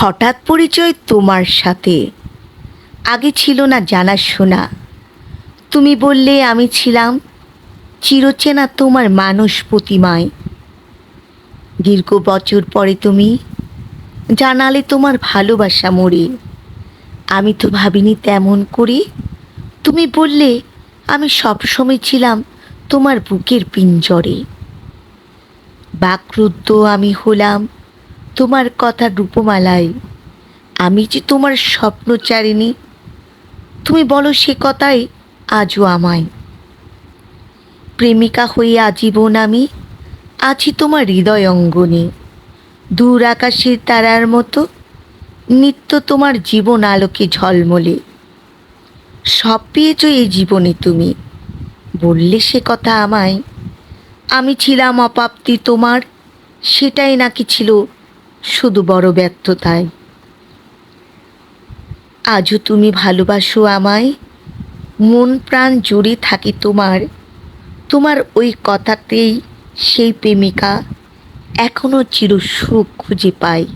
হঠাৎ পরিচয় তোমার সাথে। আগে ছিল না জানাশোনা তুমি বললে আমি ছিলাম চিরচেনা তোমার মানুষ প্রতিমায়। দীর্ঘ বছর পরে তুমি জানালে তোমার ভালোবাসা মরে আমি তো ভাবিনি তেমন করে। তুমি বললে আমি সবসময় ছিলাম তোমার বুকের পিঞ্জরে। বাকরুদ্ধ আমি হলাম তোমার কথা রূপমালায় আমি যে তোমার স্বপ্ন চারিনি তুমি বলো সে কথাই আজও আমায়। প্রেমিকা হয়ে আজীবন আমি আছি তোমার হৃদয় অঙ্গনে। দূর আকাশের তারার মতো নিত্য তোমার জীবন আলোকে ঝলমলে। সব পেয়েছ এই জীবনে তুমি। বললে সে কথা আমায়, আমি ছিলাম অপাপ্তি তোমার, সেটাই নাকি ছিল শুধু বড় ব্যর্থতায়। আজও তুমি ভালোবাসো আমায়? মন প্রাণ জুড়ে থাকি তোমার। তোমার ওই কথাতেই সেই প্রেমিকা এখনও চিরসুখ খুঁজে পায়।